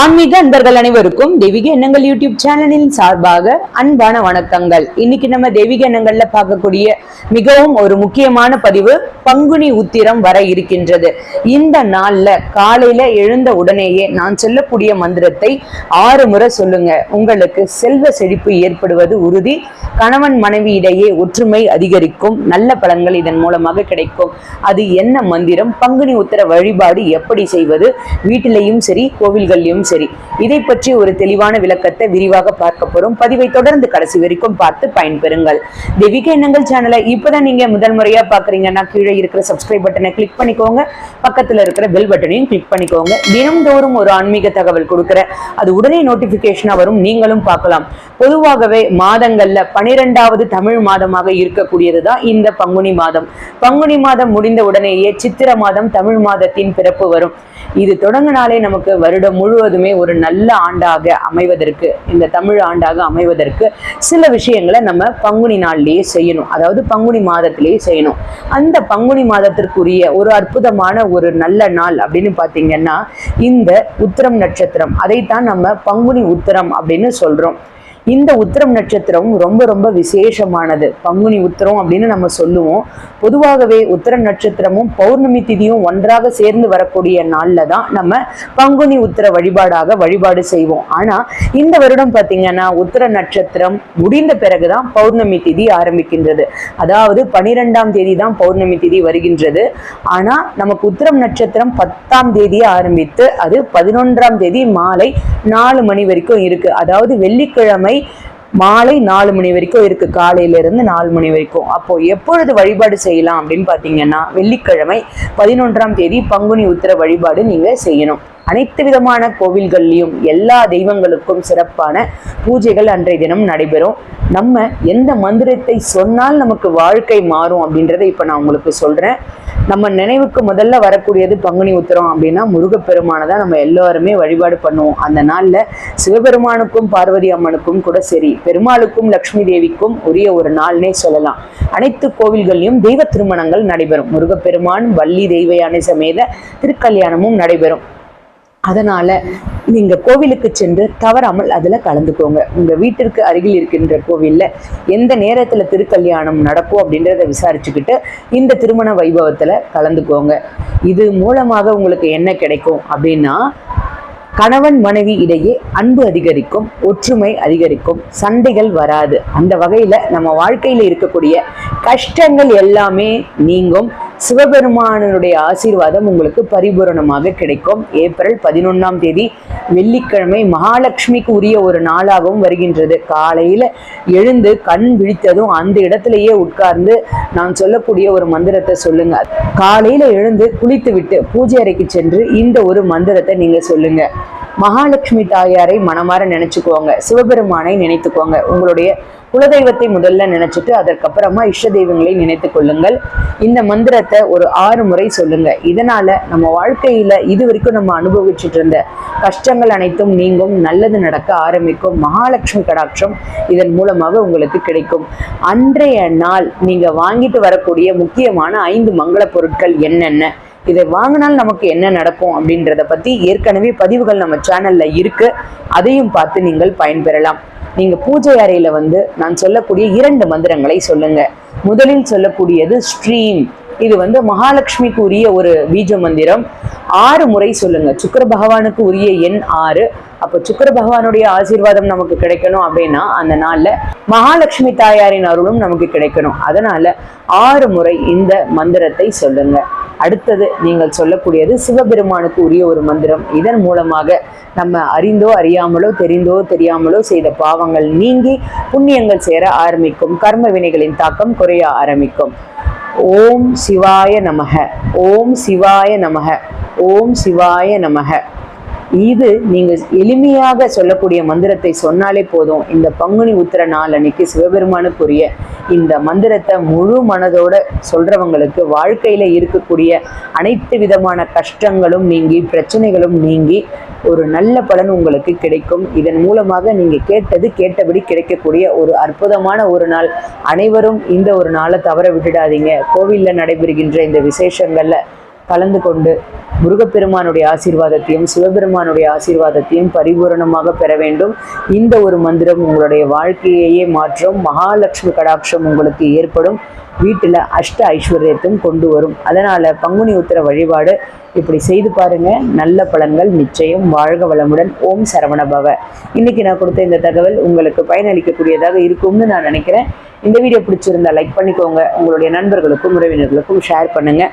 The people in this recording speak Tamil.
ஆன்மீக அன்பர்கள் அனைவருக்கும் தெய்வீக எண்ணங்கள் யூடியூப் சேனலின் சார்பாக அன்பான வணக்கங்கள். இன்னைக்கு நம்ம தெய்வீக எண்ணங்கள்ல பார்க்கக்கூடிய மிகவும் ஒரு முக்கியமான பதிவு பங்குனி உத்திரம் வர இருக்கின்றது. இந்த நாள்ல காலையில எழுந்த உடனேயே நான் சொல்லக்கூடிய மந்திரத்தை ஆறு முறை சொல்லுங்க. உங்களுக்கு செல்வ செழிப்பு ஏற்படுவது உறுதி. கணவன் மனைவி இடையே ஒற்றுமை அதிகரிக்கும். நல்ல பலன்கள் இதன் மூலமாக கிடைக்கும். அது என்ன மந்திரம்? பங்குனி உத்திர வழிபாடு எப்படி செய்வது? வீட்டிலையும் சரி கோவில்கள்லையும் சரி. இதை பற்றி ஒரு தெளிவான விளக்கத்தை விரிவாக பார்க்க போறோம். பதிவை தொடர்ந்து கடைசி வரைக்கும் பார்த்து பயன்பெறுங்கள். தெய்வீக எண்ணங்கள் சேனலை இப்பதான் நீங்க முதல் முறையா பாக்குறீங்கன்னா கீழே இருக்கிற சப்ஸ்கிரைப் பட்டனை கிளிக் பண்ணிக்கோங்க. பக்கத்துல இருக்கிற பெல் பட்டனையும் கிளிக் பண்ணிக்கோங்க. தினம்தோறும் ஒரு ஆன்மீக தகவல் கொடுக்குற அது உடனே நோட்டிபிகேஷனா வரும். நீங்களும் பார்க்கலாம். பொதுவாகவே மாதங்கள்ல பனிரெண்டாவது தமிழ் மாதமாக இருக்கக்கூடியதுதான் இந்த பங்குனி மாதம். பங்குனி மாதம் முடிந்த உடனேயே சித்திர மாதம் தமிழ் மாதத்தின் பிறப்பு வரும். இது தொடங்கினாலே நமக்கு வருடம் முழுவதுமே ஒரு நல்ல ஆண்டாக அமைவதற்கு இந்த தமிழ் ஆண்டாக அமைவதற்கு சில விஷயங்களை நம்ம பங்குனி நாள்லேயே செய்யணும். அதாவது பங்குனி மாதத்திலேயே செய்யணும். அந்த பங்குனி மாதத்திற்குரிய ஒரு அற்புதமான ஒரு நல்ல நாள் அப்படின்னு பார்த்தீங்கன்னா இந்த உத்திரம் நட்சத்திரம். அதைத்தான் நம்ம பங்குனி உத்திரம் அப்படின்னு சொல்கிறோம் இந்த உத்திரம் நட்சத்திரம் ரொம்ப ரொம்ப விசேஷமானது. பங்குனி உத்திரம் அப்படின்னு நம்ம சொல்லுவோம். பொதுவாகவே உத்திரம் நட்சத்திரமும் பௌர்ணமி திதியும் ஒன்றாக சேர்ந்து வரக்கூடிய நாள்ல தான் நம்ம பங்குனி உத்திர வழிபாடாக வழிபாடு செய்வோம். ஆனா இந்த வருடம் பார்த்தீங்கன்னா உத்திர நட்சத்திரம் முடிந்த பிறகுதான் பௌர்ணமி திதி ஆரம்பிக்கின்றது. அதாவது பனிரெண்டாம் தேதி தான் பௌர்ணமி திதி வருகின்றது. ஆனா நமக்கு உத்திரம் நட்சத்திரம் பத்தாம் தேதியை ஆரம்பித்து அது பதினொன்றாம் தேதி மாலை நாலு மணி வரைக்கும் இருக்கு. அதாவது வெள்ளிக்கிழமை மாலை நாலு மணி வரைக்கும் இருக்கு. காலையில இருந்து நாலு மணி வரைக்கும். அப்போ எப்பொழுது வழிபாடு செய்யலாம் அப்படின்னு பாத்தீங்கன்னா வெள்ளிக்கிழமை பதினொன்றாம் தேதி பங்குனி உத்திர வழிபாடு நீங்க செய்யணும். அனைத்து விதமான கோவில்கள்லையும் எல்லா தெய்வங்களுக்கும் சிறப்பான பூஜைகள் அன்றைய தினம் நடைபெறும். நம்ம எந்த மந்திரத்தை சொன்னால் நமக்கு வாழ்க்கை மாறும் அப்படின்றத இப்போ நான் உங்களுக்கு சொல்கிறேன் நம்ம நினைவுக்கு முதல்ல வரக்கூடியது பங்குனி உத்திரம் அப்படின்னா முருகப்பெருமானை தான் நம்ம எல்லாருமே வழிபாடு பண்ணுவோம். அந்த நாளில் சிவபெருமானுக்கும் பார்வதி அம்மனுக்கும் கூட சரி பெருமாளுக்கும் லக்ஷ்மி தேவிக்கும் உரிய ஒரு நாள்னே சொல்லலாம். அனைத்து கோவில்கள்லையும் தெய்வ திருமணங்கள் நடைபெறும். முருகப்பெருமான் வள்ளி தெய்வயானை சமேத திருக்கல்யாணமும் நடைபெறும். அதனால நீங்க கோவிலுக்கு சென்று தவறாமல் அதுல கலந்துக்கோங்க. உங்க வீட்டிற்கு அருகில் இருக்கின்ற கோவில்ல எந்த நேரத்துல திருக்கல்யாணம் நடக்கும் அப்படின்றத விசாரிச்சுக்கிட்டு இந்த திருமண வைபவத்துல கலந்துக்கோங்க. இது மூலமாக உங்களுக்கு என்ன கிடைக்கும் அப்படின்னா கணவன் மனைவி இடையே அன்பு அதிகரிக்கும் ஒற்றுமை அதிகரிக்கும் சண்டைகள் வராது. அந்த வகையில நம்ம வாழ்க்கையில இருக்கக்கூடிய கஷ்டங்கள் எல்லாமே நீங்கும். சிவபெருமானனுடைய ஆசீர்வாதம் உங்களுக்கு பரிபூரணமாக கிடைக்கும். ஏப்ரல் பதினொன்னாம் தேதி வெள்ளிக்கிழமை மகாலட்சுமிக்கு உரிய ஒரு நாளாகவும் வருகின்றது. காலையில எழுந்து கண் விழித்ததும் அந்த இடத்திலேயே உட்கார்ந்து நான் சொல்லக்கூடிய ஒரு மந்திரத்தை சொல்லுங்க. காலையில எழுந்து குளித்து விட்டு பூஜை அறைக்கு சென்று இந்த ஒரு மந்திரத்தை நீங்க சொல்லுங்க. மகாலட்சுமி தாயாரை மனமாற நினைச்சுக்கோங்க. சிவபெருமானை நினைத்துக்கோங்க. உங்களுடைய குலதெய்வத்தை முதல்ல நினைச்சிட்டு அதற்கப்புறமா இஷ்ட தெய்வங்களை நினைத்து கொள்ளுங்கள். இந்த மந்திரத்தை ஒரு ஆறு முறை சொல்லுங்க. இதனால நம்ம வாழ்க்கையில இது வரைக்கும் நம்ம அனுபவிச்சுட்டு இருந்த கஷ்டங்கள் அனைத்தும் நீங்கும் நல்லது நடக்க ஆரம்பிக்கும். மகாலட்சுமி கடாட்சம் இதன் மூலமாக உங்களுக்கு கிடைக்கும். அன்றைய நாள் நீங்க வாங்கிட்டு வரக்கூடிய முக்கியமான ஐந்து மங்கள பொருட்கள் என்னென்ன? இதை வாங்கினால் நமக்கு என்ன நடக்கும் அப்படின்றத பத்தி ஏற்கனவே பதிவுகள் நம்ம சேனல்ல இருக்கு. அதையும் பார்த்து நீங்கள் பயன்பெறலாம். நீங்க பூஜை அறையில வந்து நான் சொல்லக்கூடிய இரண்டு மந்திரங்களை சொல்லுங்க. முதலில் சொல்லக்கூடியது ஸ்ட்ரீம் இது வந்து மகாலட்சுமிக்கு உரிய ஒரு பீஜ மந்திரம். ஆறு முறை சொல்லுங்க. சுக்கர பகவானுக்கு உரிய எண் ஆறு. அப்போ சுக்கர பகவானுடைய ஆசீர்வாதம் நமக்கு கிடைக்கணும் அப்படின்னா அந்த நாள்ல மகாலட்சுமி தாயாரின் அருளும் நமக்கு கிடைக்கணும். அதனால ஆறு முறை இந்த மந்திரத்தை சொல்லுங்க. அடுத்தது நீங்கள் சொல்லக்கூடியது சிவபெருமானுக்கு உரிய ஒரு மந்திரம். இதன் மூலமாக நம்ம அறிந்தோ அறியாமலோ தெரிந்தோ தெரியாமலோ செய்த பாவங்கள் நீங்கி புண்ணியங்கள் சேர ஆரம்பிக்கும். கர்ம வினைகளின் தாக்கம் குறைய ஆரம்பிக்கும். ஓம் சிவாய நமக. ஓம் சிவாய நமக. ஓம் சிவாய நமக. இது நீங்க எளிமையாக சொல்லக்கூடிய மந்திரத்தை சொன்னாலே போதும். இந்த பங்குனி உத்திர நாள் அன்னைக்கு சிவபெருமானுக்குரிய இந்த மந்திரத்தை முழு மனதோட சொல்றவங்களுக்கு வாழ்க்கையில இருக்கக்கூடிய அனைத்து விதமான கஷ்டங்களும் நீங்கி பிரச்சனைகளும் நீங்கி ஒரு நல்ல பலன் உங்களுக்கு கிடைக்கும். இதன் மூலமாக நீங்க கேட்டது கேட்டபடி கிடைக்கக்கூடிய ஒரு அற்புதமான ஒரு நாள். அனைவரும் இந்த ஒரு நாளை தவற விட்டுடாதீங்க. கோவில்ல நடைபெறுகின்ற இந்த விசேஷங்கள்ல கலந்து கொண்டு முருகப்பெருமானுடைய ஆசீர்வாதத்தையும் சிவபெருமானுடைய ஆசீர்வாதத்தையும் பரிபூரணமாக பெற வேண்டும். இந்த ஒரு மந்திரம் உங்களுடைய வாழ்க்கையையே மாற்றும். மகாலட்சுமி கடாட்சம் உங்களுக்கு ஏற்படும். வீட்டில் அஷ்ட ஐஸ்வர்யத்தையும் கொண்டு வரும். அதனால் பங்குனி உத்திர வழிபாடு இப்படி செய்து பாருங்கள் நல்ல பலன்கள் நிச்சயம். வாழ்க வளமுடன். ஓம் சரவணபவ இன்றைக்கி நான் கொடுத்த இந்த தகவல் உங்களுக்கு பயனளிக்கக்கூடியதாக இருக்கும்னு நான் நினைக்கிறேன். இந்த வீடியோ பிடிச்சிருந்தா லைக் பண்ணிக்கோங்க. உங்களுடைய நண்பர்களுக்கும் உறவினர்களுக்கும் ஷேர் பண்ணுங்கள்